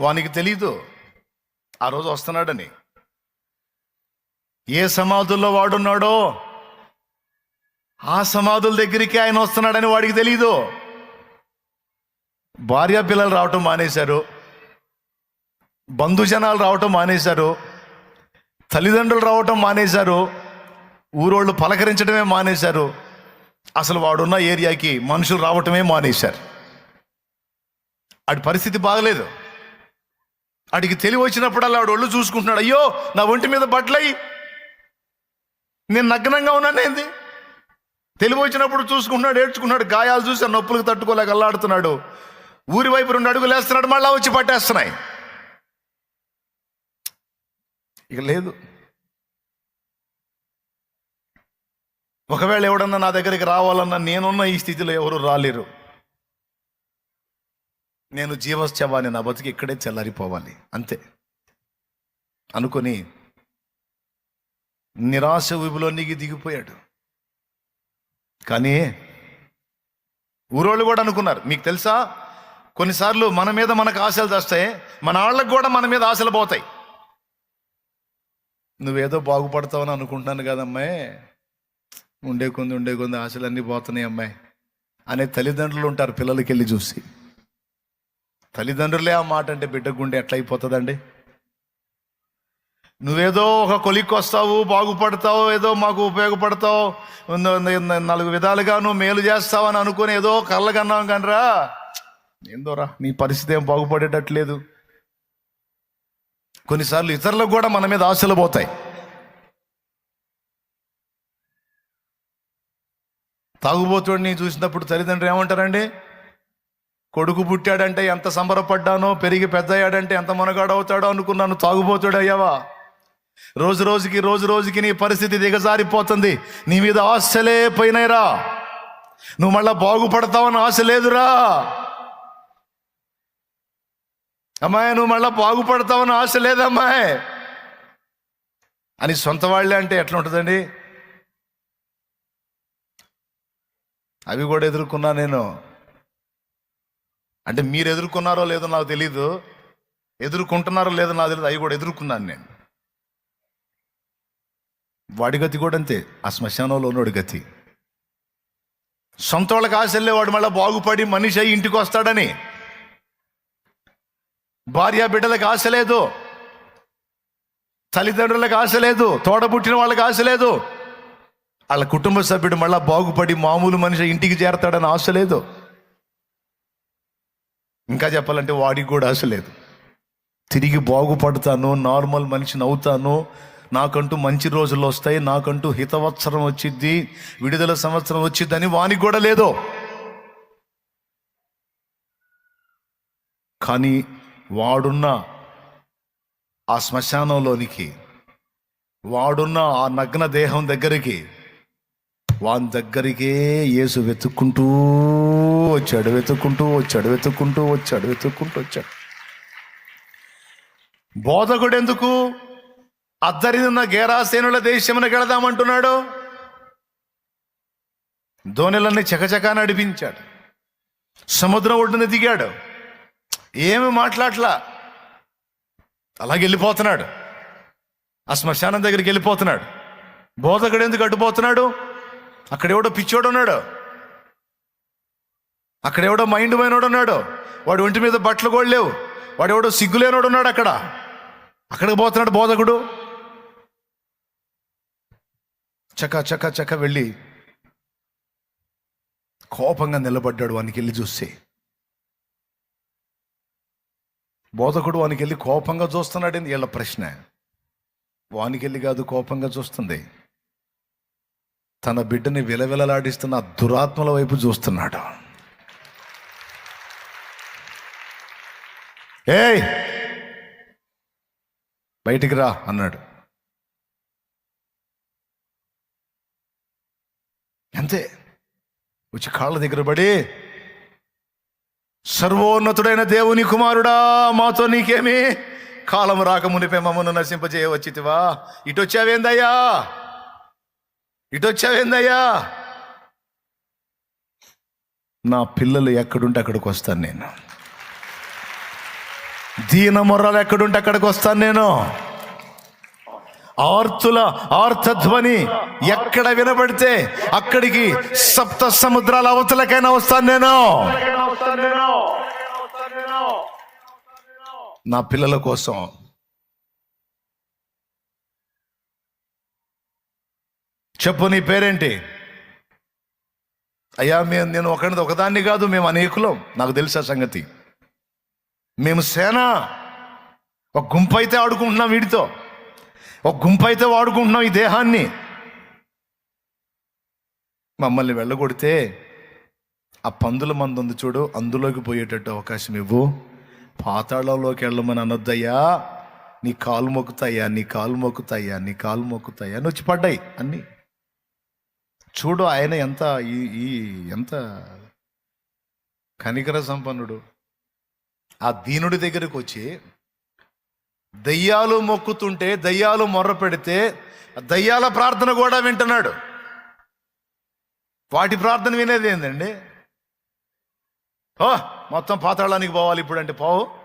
వానికి తెలీదు. ఆ రోజు వస్తున్నాడని. ఏ సమాధుల్లో వాడున్నాడో ఆ సమాధుల దగ్గరికి ఆయన వస్తున్నాడని వాడికి తెలీదు. భార్య పిల్లలు రావటం మానేశారు. బంధుజనాలు రావటం మానేశారు. తల్లిదండ్రులు రావటం మానేశారు. ఊరోళ్ళు పలకరించడమే మానేశారు. అసలు వాడున్న ఏరియాకి మనుషులు రావటమే మానేశారు. ఆడి పరిస్థితి బాగలేదు. అడిగి తెలివి వచ్చినప్పుడల్లా వాడు ఒళ్ళు చూసుకుంటున్నాడు. అయ్యో నా ఒంటి మీద బట్టలయ్యి. నేను నగ్నంగా ఉన్నానేంది తెలివి వచ్చినప్పుడు చూసుకుంటున్నాడు ఏడ్చుకున్నాడు గాయాలు చూసి ఆ నొప్పులకు తట్టుకోలేక అల్లాడుతున్నాడు. ఊరి వైపు రెండు అడుగులు వేస్తున్నాడు మళ్ళా వచ్చి పట్టేస్తున్నాయి. ఇక లేదు. ఒకవేళ ఎవడన్నా నా దగ్గరికి రావాలన్నా నేనున్న ఈ స్థితిలో ఎవరు రాలేరు. నేను జీవశ్చవాన్ని నా బతికి ఇక్కడే చల్లారిపోవాలి. అంతే. అనుకొని నిరాశ ఊబిలోనికి దిగిపోయాడు. కానీ ఊరోళ్ళు కూడా అనుకున్నారు. మీకు తెలుసా? కొన్నిసార్లు మన మీద మనకు ఆశలు తెస్తాయి మన వాళ్ళకు కూడా మన మీద ఆశలు పోతాయి. నువ్వేదో బాగుపడతావని అనుకుంటున్నాను కదమ్మాయి. ఉండే కొంది ఉండే కొంది ఆశలన్నీ పోతున్నాయి అమ్మాయి. అనే తల్లిదండ్రులు ఉంటారు పిల్లలకి వెళ్ళి చూసి. తల్లిదండ్రులే ఆ మాట అంటే బిడ్డ గుండె ఎట్లా అయిపోతుందండి నువ్వేదో ఒక కొలిక్కి వస్తావు బాగుపడతావు ఏదో మాకు ఉపయోగపడతావు నాలుగు విధాలుగా నువ్వు మేలు చేస్తావు అని అనుకుని ఏదో కళ్ళగన్నాం కనరా. ఏందోరా నీ పరిస్థితి ఏం బాగుపడేటట్లేదు. కొన్నిసార్లు ఇతరులకు కూడా మన మీద ఆశలు పోతాయి. తాగుబోతుడిని చూసినప్పుడు తల్లిదండ్రులు ఏమంటారండి? కొడుకు పుట్టాడంటే ఎంత సంబరపడ్డానో పెరిగి పెద్దయ్యాడంటే ఎంత మనగాడవుతాడో అనుకున్నాను. తాగుబోతాడు అయ్యావా రోజు రోజుకి రోజు రోజుకి నీ పరిస్థితి దిగజారిపోతుంది. నీ మీద ఆశలే పోయినాయిరా. నువ్వు మళ్ళా బాగుపడతావని ఆశ లేదురా. అమ్మాయి నువ్వు మళ్ళా బాగుపడతావని ఆశ లేదమ్మాయి. అని సొంత వాళ్ళే అంటే ఎట్లా ఉంటుందండి? అవి కూడా ఎదుర్కొన్నా నేను. అంటే మీరు ఎదుర్కొన్నారో లేదో నాకు తెలీదు. ఎదుర్కొంటున్నారో లేదో నాకు తెలియదు అవి కూడా ఎదుర్కొన్నాను నేను. వాడి గతి కూడా అంతే. ఆ శ్మశానంలో ఉన్నోడి గతి. సొంత వాళ్ళకి ఆశ వాడు మళ్ళీ బాగుపడి మనిషి అయ్యి ఇంటికి వస్తాడని. భార్య బిడ్డలకు ఆశ లేదు. తల్లిదండ్రులకు ఆశ లేదు. తోడబుట్టిన వాళ్ళకి ఆశ లేదు. వాళ్ళ కుటుంబ సభ్యుడు మళ్ళీ బాగుపడి మామూలు మనిషి ఇంటికి చేరతాడని ఆశ లేదు. ఇంకా చెప్పాలంటే వాడికి కూడా ఆశ లేదు. తిరిగి బాగుపడతాను నార్మల్ మనిషిని అవుతాను నాకంటూ మంచి రోజులు వస్తాయి నాకంటూ హితవత్సరం వచ్చిద్ది విడుదల సంవత్సరం వచ్చిద్దని వానికి కూడా లేదు. కానీ వాడున్న ఆ శ్మశానంలోనికి వాడున్న ఆ నగ్న దేహం దగ్గరికి వాని దగ్గరికే యేసు వెతుక్కుంటూ వచ్చాడు వెతుక్కుంటూ వచ్చాడు వెతుక్కుంటూ వచ్చాడు వెతుక్కుంటూ వచ్చాడు. బోధకుడు ఎందుకు అద్దరినున్న గేరాసేనుల దేశమున గెడదామంటున్నాడు. ధోనిలన్నీ చకచకా నడిపించాడు. సముద్రం ఒడ్డున దిగాడు. ఏమి మాట్లాడలా? అలాగే వెళ్ళిపోతున్నాడు. ఆ శ్మశానం దగ్గరికి వెళ్ళిపోతున్నాడు. బోధకుడు ఎందుకు అడ్డుపోతున్నాడు అక్కడెవడో పిచ్చోడు ఉన్నాడు అక్కడెవడో మైండ్ పోయినోడు ఉన్నాడు వాడు ఒంటి మీద బట్టలు కూడా లేవు. వాడు ఎవడో సిగ్గులేనోడు ఉన్నాడు అక్కడ. అక్కడికి పోతున్నాడు బోధకుడు. చక చక చక వెళ్ళి కోపంగా నిలబడ్డాడు వానికి వెళ్ళి చూస్తే. బోధకుడు వానికి వెళ్ళి కోపంగా చూస్తున్నాడు వీళ్ళ ప్రశ్న. వానికి వెళ్ళి కాదు కోపంగా చూస్తుంది. తన బిడ్డని విలవిలలాడిస్తున్న దురాత్మల వైపు చూస్తున్నాడు. ఏయ్! బయటికి రా అన్నాడు. అంతే. వచ్చి కాళ్ళ దగ్గర పడి సర్వోన్నతుడైన దేవుని కుమారుడా మాతో నీకేమి కాలం రాక మునిపే మమ్మను నశింపజేయవచ్చితివా? ఇటు వచ్చావేందయ్యా ఇటు వచ్చావేందయ్యా నా పిల్లలు ఎక్కడుంటే అక్కడికి వస్తాను నేను. దీన మొర్రలు ఎక్కడుంటే అక్కడికి వస్తాను నేను. ఆర్తుల ఆర్తధ్వని ఎక్కడ వినబడితే అక్కడికి సప్త సముద్రాల అవతలకైనా వస్తాను నేను. నా పిల్లల కోసం చెప్పు నీ పేరేంటి? అయ్యా మేము నేను ఒకటి ఒకదాన్ని కాదు మేము అనేకులం. నాకు తెలుసా సంగతి. మేము సేన. ఒక గుంపు అయితే ఆడుకుంటున్నాం వీడితో. ఒక గుంపు అయితే వాడుకుంటున్నాం ఈ దేహాన్ని. మమ్మల్ని వెళ్ళగొడితే ఆ పందుల మందు ఉంది చూడు అందులోకి పోయేటట్టు అవకాశం ఇవ్వు. పాతాళంలోకి వెళ్ళమని అనొద్దయ్యా. నీ కాలు మొక్కుతాయా నీ కాలు మొక్కుతాయా నీ కాలు మొక్కుతాయా అని వచ్చి పడ్డాయి అన్నీ. చూడు ఆయన ఎంత ఈ ఈ ఎంత కనికర సంపన్నుడు. ఆ దీనుడి దగ్గరికి వచ్చి దయ్యాలు మొక్కుతుంటే దయ్యాలు మొర్ర పెడితే దయ్యాల ప్రార్థన కూడా వింటున్నాడు. వాటి ప్రార్థన వినేది ఏందండి? ఓ మొత్తం పాతాళానికి పోవాలి ఇప్పుడు అంటే పోవు.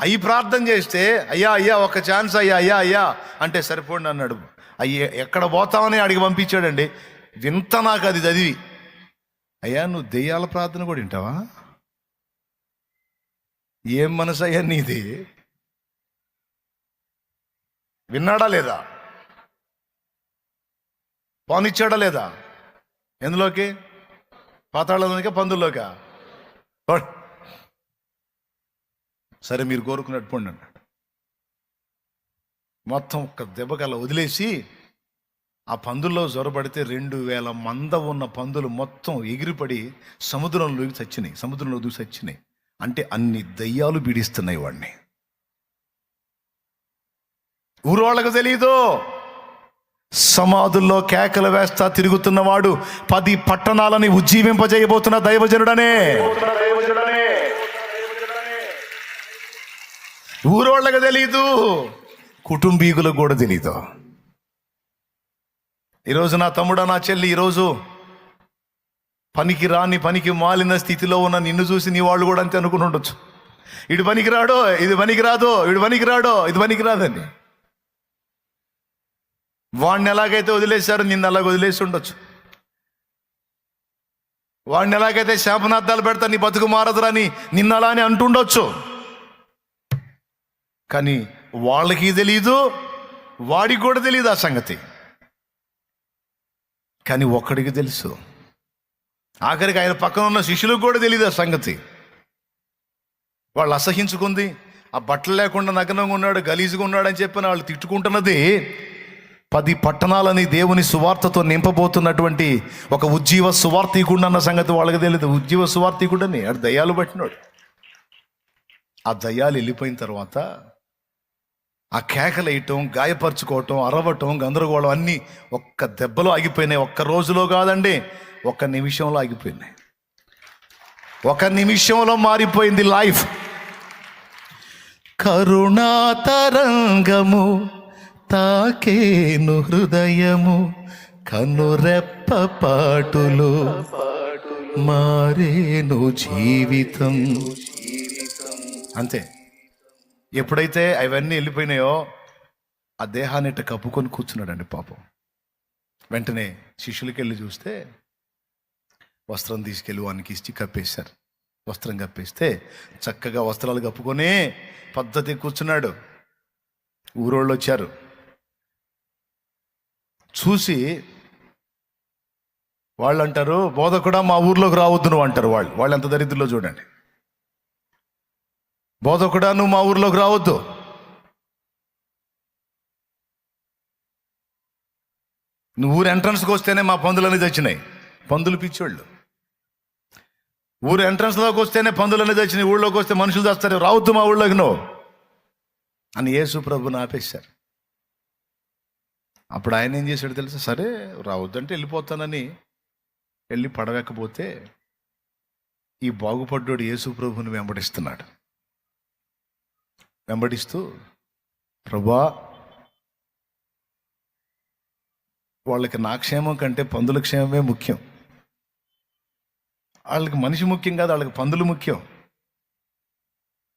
అయ్యి ప్రార్థన చేస్తే అయ్యా అయ్యా ఒక ఛాన్స్ అయ్యా అయ్యా అయ్యా అంటే సరిపోండి అన్నాడు. అయ్యే ఎక్కడ పోతామని అడిగి పంపించాడండి. వింత నాకు అది చదివి. అయ్యా నువ్వు దెయ్యాల ప్రార్థన కూడా వింటావా? ఏం మనసు అయ్యా నీది? విన్నాడా లేదా? పోనిచ్చాడా లేదా? ఎందులోకి? పాతాళంలోకి పందుల్లోకా? సరే మీరు కోరుకున్నట్టు పండి అన్నాడు. మొత్తం ఒక్క దెబ్బకల వదిలేసి ఆ పందుల్లో జ్వరపడితే రెండు వేల మంద ఉన్న పందులు మొత్తం ఎగిరిపడి సముద్రంలోకి చచ్చినాయి. సముద్రంలో దూసి చచ్చినాయి. అంటే అన్ని దయ్యాలు పీడిస్తున్నాయి వాడిని. ఊరోళ్ళకు తెలీదు. సమాధుల్లో కేకలు వేస్తా తిరుగుతున్నవాడు పది పట్టణాలని ఉజ్జీవింపజేయబోతున్న దైవజనుడనే. ఊరోళ్ళకు తెలీదు. కుటుంబీకులకు కూడా తెలీదు ఈరోజు నా తమ్ముడా నా చెల్లి ఈరోజు పనికి రాని పనికి మాలిన స్థితిలో ఉన్న నిన్ను చూసి నీ వాళ్ళు కూడా అంతే అనుకుని ఉండొచ్చు. ఇటు పనికి రాడో ఇది పనికి రాదో ఇటు పనికి రాడో ఇది పనికి రాదని వాడిని ఎలాగైతే వదిలేశారో నిన్ను అలాగ వదిలేసి ఉండొచ్చు. వాడిని ఎలాగైతే శాపనార్థాలు పెడతా నీ బతుకు మారదురా అని నిన్న అలా అని అంటుండొచ్చు. కానీ వాళ్ళకి తెలియదు వాడికి కూడా తెలియదు ఆ సంగతి. కానీ ఒక్కడికి తెలుసు. ఆఖరికి ఆయన పక్కన ఉన్న శిష్యులకు కూడా తెలియదు ఆ సంగతి. వాళ్ళు అసహించుకుంది ఆ బట్టలు లేకుండా నగ్నంగా ఉన్నాడు గలీజుగా ఉన్నాడు అని చెప్పిన వాళ్ళు తిట్టుకుంటున్నది పది పట్టణాలని దేవుని సువార్తతో నింపబోతున్నటువంటి ఒక ఉజ్జీవ సువార్థీకుడు అన్న సంగతి వాళ్ళకి తెలియదు ఉజ్జీవ సువార్థీకుడని ఆడు దయ్యాలు పట్టినాడు. ఆ దయ్యాలు వెళ్ళిపోయిన తర్వాత ఆ కేకలేయటం గాయపరుచుకోవటం అరవటం గందరగోళం అన్నీ ఒక్క దెబ్బలో ఆగిపోయినాయి. ఒక్క రోజులో కాదండి ఒక్క నిమిషంలో ఆగిపోయినాయి. ఒక నిమిషంలో మారిపోయింది లైఫ్. కరుణాతరంగము తాకేను హృదయము కనురెప్ప పాటులు మారేను జీవితం. అంతే. ఎప్పుడైతే అవన్నీ వెళ్ళిపోయినాయో ఆ దేహాన్ని ఇట్ట కప్పుకొని కూర్చున్నాడండి పాపం. వెంటనే శిష్యులకి వెళ్ళి చూస్తే వస్త్రం తీసుకెళ్ళి వానికి ఇచ్చి కప్పేశారు. వస్త్రం కప్పేస్తే చక్కగా వస్త్రాలు కప్పుకొని పద్ధతి కూర్చున్నాడు. ఊరోళ్ళు వచ్చారు. చూసి వాళ్ళు అంటారు బోధ కూడా మా ఊర్లోకి రావద్దు నువ్వు అంటారు వాళ్ళు. వాళ్ళు ఎంత దరిద్రలో చూడండి. బోధకుడా నువ్వు మా ఊర్లోకి రావద్దు. నువ్వు ఊరు ఎంట్రన్స్కి వస్తేనే మా పందులన్నీ తెచ్చినాయి పందులు పిచ్చోళ్ళు. ఊరు ఎంట్రన్స్లోకి వస్తేనే పందులన్నీ తెచ్చినాయి ఊళ్ళోకి వస్తే మనుషులు తెస్తారు రావద్దు మా ఊళ్ళోకి నువ్వు. అని యేసు ప్రభుని ఆపేశారు. అప్పుడు ఆయన ఏం చేశాడు తెలుసా? సరే రావద్దంటే వెళ్ళిపోతానని వెళ్ళి పడవేకపోతే ఈ బాగుపడ్డోడు యేసు ప్రభుని వెంబడిస్తున్నాడు. వెంబడిస్తూ ప్రభా వాళ్ళకి నా క్షేమం కంటే పందుల క్షేమమే ముఖ్యం. వాళ్ళకి మనిషి ముఖ్యం కాదు వాళ్ళకి పందులు ముఖ్యం.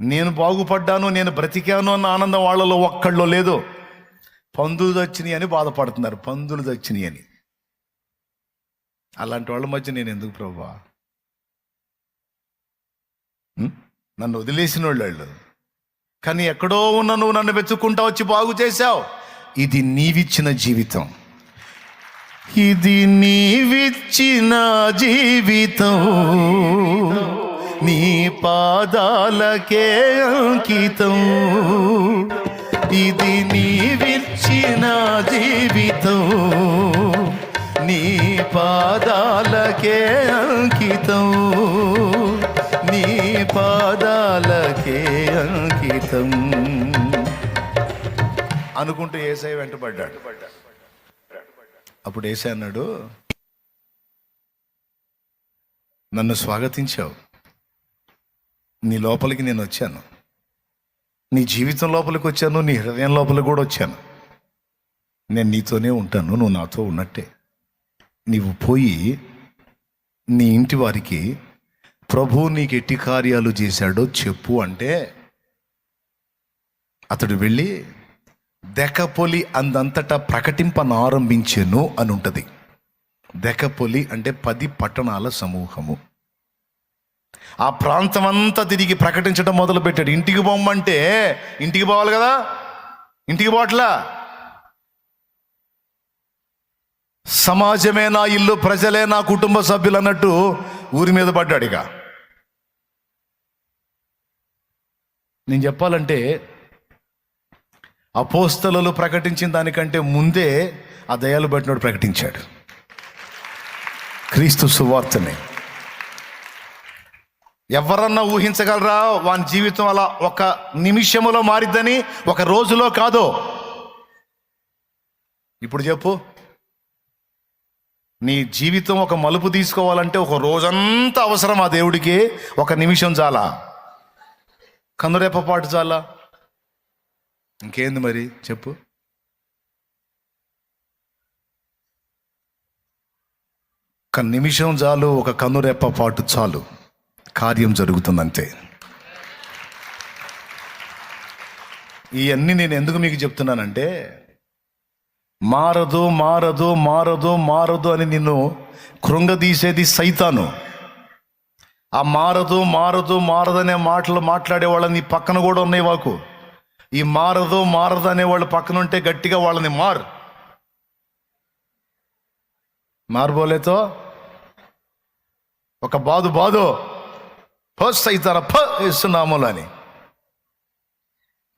నేను బాగుపడ్డాను నేను బ్రతికాను అన్న ఆనందం వాళ్ళలో ఒక్కళ్ళో లేదు. పందులు చచ్చినాయి అని బాధపడుతున్నారు పందులు చచ్చినాయి అని. అలాంటి వాళ్ళ మధ్య నేను ఎందుకు ప్రభా? నన్ను వదిలేసిన వాళ్ళు వాళ్ళు. కానీ ఎక్కడో ఉన్న నువ్వు నన్ను వెతుక్కుంటా వచ్చి బాగు చేశావు. ఇది నీవిచ్చిన జీవితం. ఇది నీవిచ్చిన జీవితం. నీ పాదాలకే అంకితం. ఇది నీవిచ్చిన జీవితం. నీ పాదాలకే అంకితం పాదాలకే అంకితం. అనుకుంటూ ఏసై వెంటబడ్డాడు. అప్పుడు ఏసై అన్నాడు నన్ను స్వాగతించావు. నీ లోపలికి నేను వచ్చాను. నీ జీవితం లోపలికి వచ్చాను నీ హృదయం లోపలికి కూడా వచ్చాను. నేను నీతోనే ఉంటాను నువ్వు నాతో ఉన్నట్టే. నీవు పోయి నీ ఇంటి వారికి ప్రభు నీకు ఎట్టి కార్యాలు చేశాడో చెప్పు అంటే అతడు వెళ్ళి దెకపొలి అందంతటా ప్రకటింపనారంభించెను అని ఉంటుంది. దెకపొలి అంటే పది పట్టణాల సమూహము. ఆ ప్రాంతం అంతా తిరిగి ప్రకటించడం మొదలు పెట్టాడు ఇంటికి పోమంటే ఇంటికి పోవాలి కదా? ఇంటికి పోవట్లా? సమాజమే నా ఇల్లు ప్రజలే నా కుటుంబ సభ్యులు అన్నట్టు ఊరి మీద పడ్డాడు ఇక. నేను చెప్పాలంటే అపోస్తలలో ప్రకటించిన దానికంటే ముందే ఆ దయాలు బట్టినోడు ప్రకటించాడు. క్రీస్తు సువార్తని. ఎవరన్నా ఊహించగలరా? వాని జీవితం అలా ఒక నిమిషములో మారిద్దని ఒక రోజులో కాదో? ఇప్పుడు చెప్పు. నీ జీవితం ఒక మలుపు తీసుకోవాలంటే ఒక రోజంతా అవసరం ఆ దేవుడికి ఒక నిమిషం చాలా కనురేప పాటు చాలా ఇంకేంది మరి? చెప్పు. ఒక నిమిషం చాలు ఒక కనురెప్ప పాటు చాలు కార్యం జరుగుతుందంతే. ఇవన్నీ నేను ఎందుకు మీకు చెప్తున్నానంటే మారదు మారదు మారదు మారదు అని నిన్ను కృంగదీసేది సైతాను. ఆ మారదు మారదు మారదనే మాటలు మాట్లాడే వాళ్ళని పక్కన కూడా ఉన్నాయి వాకు. ఈ మారదు మారదు అనే వాళ్ళు పక్కన ఉంటే గట్టిగా వాళ్ళని మారు. మారబోలేతో? ఒక బాదు బాదు. ఫస్ట్ అవుతారా ఫ వేస్తున్నాములు అని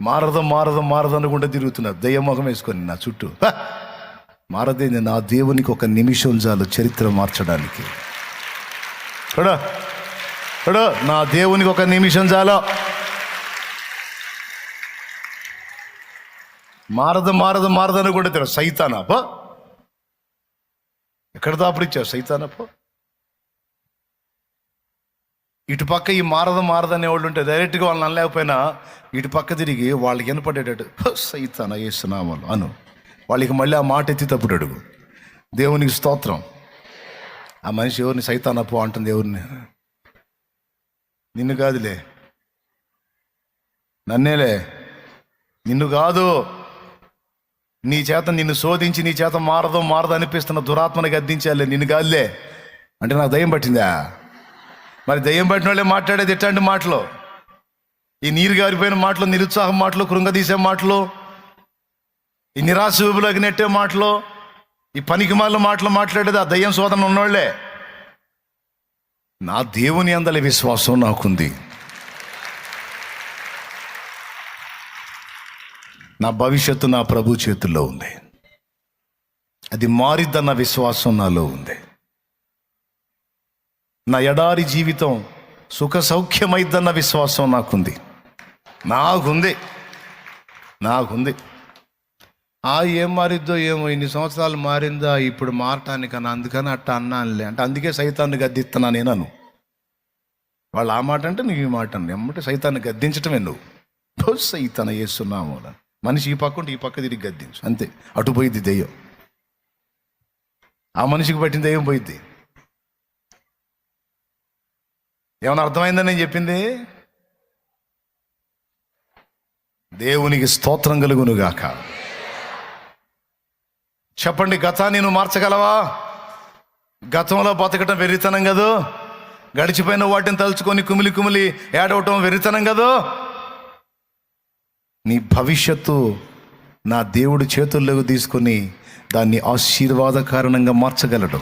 మారదు మారదు మారదు అనుకుంటే తిరుగుతున్నారు దయ్యముఖం వేసుకొని నా చుట్టూ. మారదేంది? నా దేవునికి ఒక నిమిషం చాలు చరిత్ర మార్చడానికి. చూడు ఇప్పుడు నా దేవునికి ఒక నిమిషం చాలు. మారదు మారదు మారదు అనుకుంటే తిరుగు సైతానా? ఎక్కడ దాపుడిచ్చావు సైతానా? ఇటు పక్క ఈ మారదు మారదు అనేవాళ్ళు ఉంటే డైరెక్ట్గా వాళ్ళని అనలేకపోయినా ఇటు పక్క తిరిగి వాళ్ళకి వినపడేటట్టు సైతాన వేస్తున్నామని అను. వాళ్ళకి మళ్ళీ ఆ మాట ఎత్తి తప్పుడు అడుగు. దేవునికి స్తోత్రం. ఆ మనిషి ఎవరిని? సైతానప్పు అంటుంది ఎవరిని? నిన్ను కాదులే. నన్నేలే. నిన్ను కాదు. నీ చేత నిన్ను శోధించి నీ చేత మారదో మారదో అనిపిస్తున్న దురాత్మని గద్దించాలే. నిన్ను కాదులే. అంటే నాకు దయ్యం పట్టిందా? మరి దయ్యం పట్టిన వాళ్ళే మాట్లాడేది ఎట్లాంటి మాటలు? ఈ నీరు గారిపోయిన మాటలు నిరుత్సాహం మాటలు కృంగదీసే మాటలు ఈ నిరాశ ఊబిలోకి నెట్టే మాటలు ఈ పనికి మాటలు మాట్లాడేది ఆ దయ్యం శోధన ఉన్నోళ్ళే నా దేవుని అందలి విశ్వాసం నాకుంది. నా భవిష్యత్తు నా ప్రభు చేతుల్లో ఉంది. అది మారిద్దన్న విశ్వాసం నాలో ఉంది. నా ఎడారి జీవితం సుఖ సౌఖ్యమైద్దన్న విశ్వాసం నాకుంది. నాకుంది నాకుంది ఆ ఏం మారిద్దో ఏమో ఇన్ని సంవత్సరాలు మారిందా ఇప్పుడు మారటానికి అని అందుకని అట్ట అన్నానులే. అంటే అందుకే సైతాన్ని గద్దిస్తున్నా నేనను. వాళ్ళు ఆ మాట అంటే నువ్వు ఈ మాట అన్న ఎమ్మటే సైతాన్ని గద్దించటమే నువ్వు. "ఓ సైతాన వేస్తున్నాము మనిషి ఈ పక్క ఉంటే ఈ పక్క తిరిగి గద్దించు. అంతే. అటు పోయిద్ది దెయ్యం. ఆ మనిషికి పట్టిన దెయ్యం పోయిద్ది. ఏమైనా అర్థమైందని నేను చెప్పింది? దేవునికి స్తోత్రం కలుగునుగాక. చెప్పండి గతాన్ని నువ్వు మార్చగలవా? గతంలో బతకటం వెర్రితనం కదూ? గడిచిపోయిన వాటిని తలుచుకొని కుమిలి కుమిలి ఏడవటం వెర్రితనం కదూ? నీ భవిష్యత్తు నా దేవుడి చేతుల్లోకి తీసుకొని దాన్ని ఆశీర్వాద కారణంగా మార్చగలడు.